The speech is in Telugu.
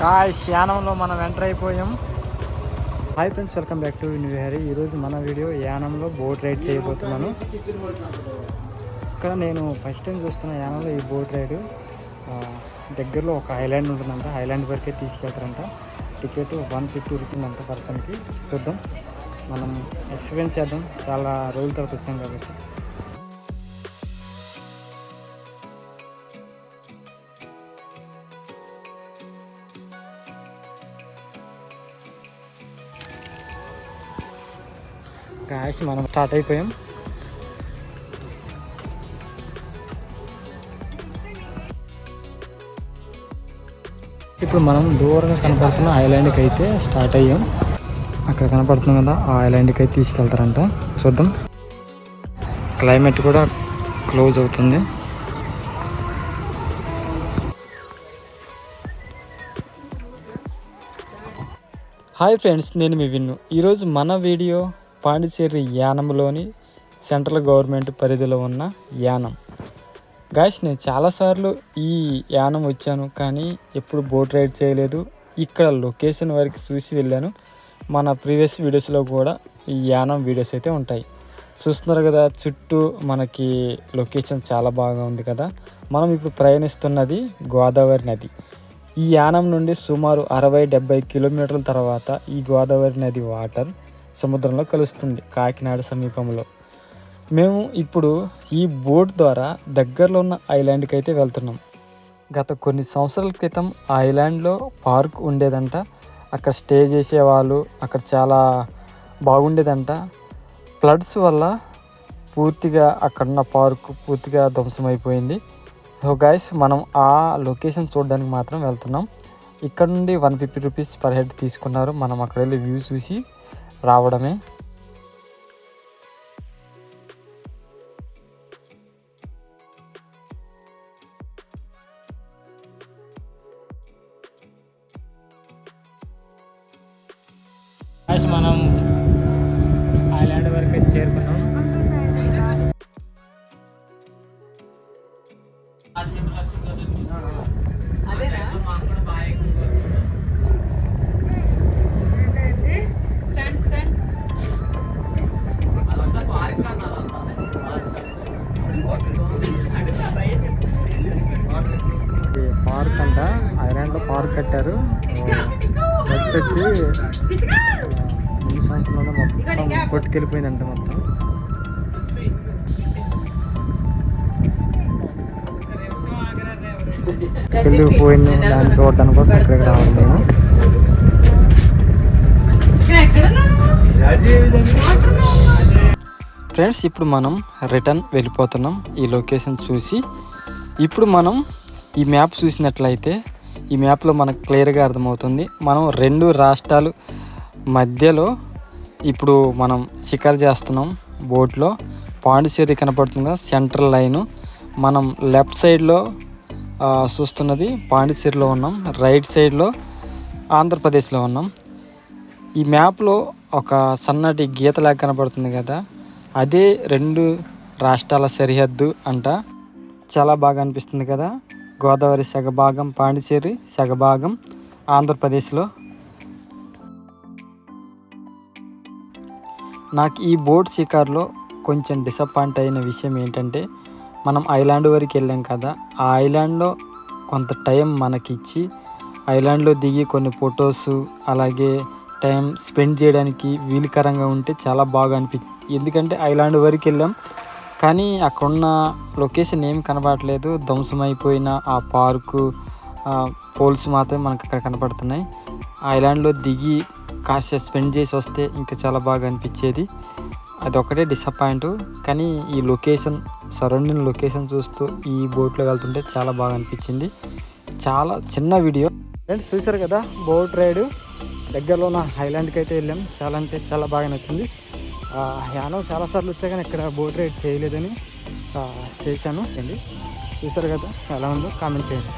కాయ్ యానంలో మనం ఎంటర్ అయిపోయాం. Hi friends welcome back to new ఈరోజు మన వీడియో యానంలో బోట్ రైడ్ చేయబోతున్నాను. ఇక్కడ నేను ఫస్ట్ టైం చూస్తున్న యానంలో ఈ బోట్ రైడ్. దగ్గరలో ఒక ఐలాండ్ ఉంటుందంట. ఐలాండ్ వరకే తీసుకెళ్తారంట. టికెట్ వన్ ఫిఫ్టీ ఉంటుందంట పర్సన్కి. చూద్దాం. మనం ఎక్స్పీరియన్స్ చేద్దాం. చాలా రోజుల తర్వాత వచ్చాం కాబట్టి. గాయస్ మనం స్టార్ట్ అయిపోయాం. ఇప్పుడు మనం దూరంగా కనపడుతున్న ఐలాండ్కి అయితే స్టార్ట్ అయ్యాం. అక్కడ కనపడుతుంది కదా ఆ ఐలాండ్కి అయితే తీసుకెళ్తారంట. చూద్దాం. క్లైమేట్ కూడా క్లోజ్ అవుతుంది. హాయ్ ఫ్రెండ్స్ నేను మీ విన్ను. ఈరోజు మన వీడియో పాండిచేరి యానంలోని సెంట్రల్ గవర్నమెంట్ పరిధిలో ఉన్న యానం. గాయస్ నేను చాలాసార్లు ఈ యానం వచ్చాను కానీ ఎప్పుడు బోట్ రైడ్ చేయలేదు. ఇక్కడ లొకేషన్ వరకు చూసి వెళ్ళాను. మన ప్రీవియస్ వీడియోస్లో కూడా ఈ యానం వీడియోస్ అయితే ఉంటాయి. చూస్తున్నారు కదా చుట్టూ మనకి లొకేషన్ చాలా బాగా ఉంది కదా. మనం ఇప్పుడు ప్రయాణిస్తున్నది గోదావరి నది. ఈ యానం నుండి సుమారు అరవై డెబ్బై కిలోమీటర్ల తర్వాత ఈ గోదావరి నది వాటర్ సముద్రంలో కలుస్తుంది కాకినాడ సమీపంలో. మేము ఇప్పుడు ఈ బోట్ ద్వారా దగ్గరలో ఉన్న ఐలాండ్కి అయితే వెళ్తున్నాం. గత కొన్ని సంవత్సరాల క్రితం ఆ ఐలాండ్లో పార్క్ ఉండేదంట. అక్కడ స్టే చేసేవాళ్ళు అక్కడ చాలా బాగుండేదంట. ఫ్లడ్స్ వల్ల పూర్తిగా అక్కడున్న పార్క్ పూర్తిగా ధ్వంసమైపోయింది. సో గైస్ మనం ఆ లొకేషన్ చూడడానికి మాత్రం వెళ్తున్నాం. ఇక్కడ నుండి one fifty rupees per head తీసుకున్నారు. మనం అక్కడ వెళ్ళి వ్యూ చూసి రావడమే. మనం పార్క్ అంట. ఐలాండ్లో పార్క్ కట్టారు. నెక్స్ట్ వచ్చి సంవత్సరంలో మొత్తం కొట్టుకెళ్ళిపోయిందంట మొత్తం. వెళ్ళిపోయింది దాన్ని చూడడానికి కోసం ఇక్కడికి రావడం మేము ఫ్రెండ్స్ ఇప్పుడు మనం రిటర్న్ వెళ్ళిపోతున్నాం ఈ లొకేషన్ చూసి. ఇప్పుడు మనం ఈ మ్యాప్ చూసినట్లయితే ఈ మ్యాప్లో మనకు క్లియర్గా అర్థమవుతుంది. మనం రెండు రాష్ట్రాలు మధ్యలో ఇప్పుడు మనం షికారు చేస్తున్నాం బోట్లో. పాండిచేరి కనపడుతుంది సెంట్రల్ లైను. మనం లెఫ్ట్ సైడ్లో చూస్తున్నది పాండిచేరిలో ఉన్నాం. రైట్ సైడ్లో ఆంధ్రప్రదేశ్లో ఉన్నాం. ఈ మ్యాప్లో ఒక సన్నటి గీతలాగా కనపడుతుంది కదా అదే రెండు రాష్ట్రాల సరిహద్దు అంట. చాలా బాగా అనిపిస్తుంది కదా? గోదావరి సగభాగం పాండిచేరి సగభాగం ఆంధ్రప్రదేశ్లో. నాకు ఈ బోట్ షికార్లో కొంచెం డిసప్పాయింట్ అయిన విషయం ఏంటంటే మనం ఐలాండ్ వరకు వెళ్ళాం కదా? ఆ ఐలాండ్లో కొంత టైం మనకిచ్చి ఐలాండ్లో దిగి కొన్ని ఫొటోస్ అలాగే టైం స్పెండ్ చేయడానికి వీలుకరంగా ఉంటే చాలా బాగా అనిపి ఎందుకంటే ఐలాండ్ వరకు వెళ్ళాం. కానీ అక్కడున్న లొకేషన్ ఏం కనపడట్లేదు ధ్వంసమైపోయిన ఆ పార్కు ఆ పోల్స్ మాత్రమే మనకు అక్కడ కనపడుతున్నాయి ఐలాండ్లో దిగి కాస్త స్పెండ్ చేసి వస్తే ఇంకా చాలా బాగా అనిపించేది. అది ఒకటే డిసప్పాయింట్ కానీ ఈ లొకేషన్ సరౌండింగ్ లొకేషన్ చూస్తూ ఈ బోట్లో వెళ్తుంటే చాలా బాగా అనిపించింది. చాలా చిన్న వీడియో. ఫ్రెండ్స్ చూసారు కదా? Boat ride. దగ్గరలో ఉన్న ఐలాండ్కి అయితే వెళ్ళాం. చాలా అంటే చాలా బాగా నచ్చింది. యానం చాలాసార్లు వచ్చా కానీ ఇక్కడ బోట్ రైడ్ చేయలేదని చేశాను. అండి చూసారు కదా ఎలా ఉందో కామెంట్ చేయండి.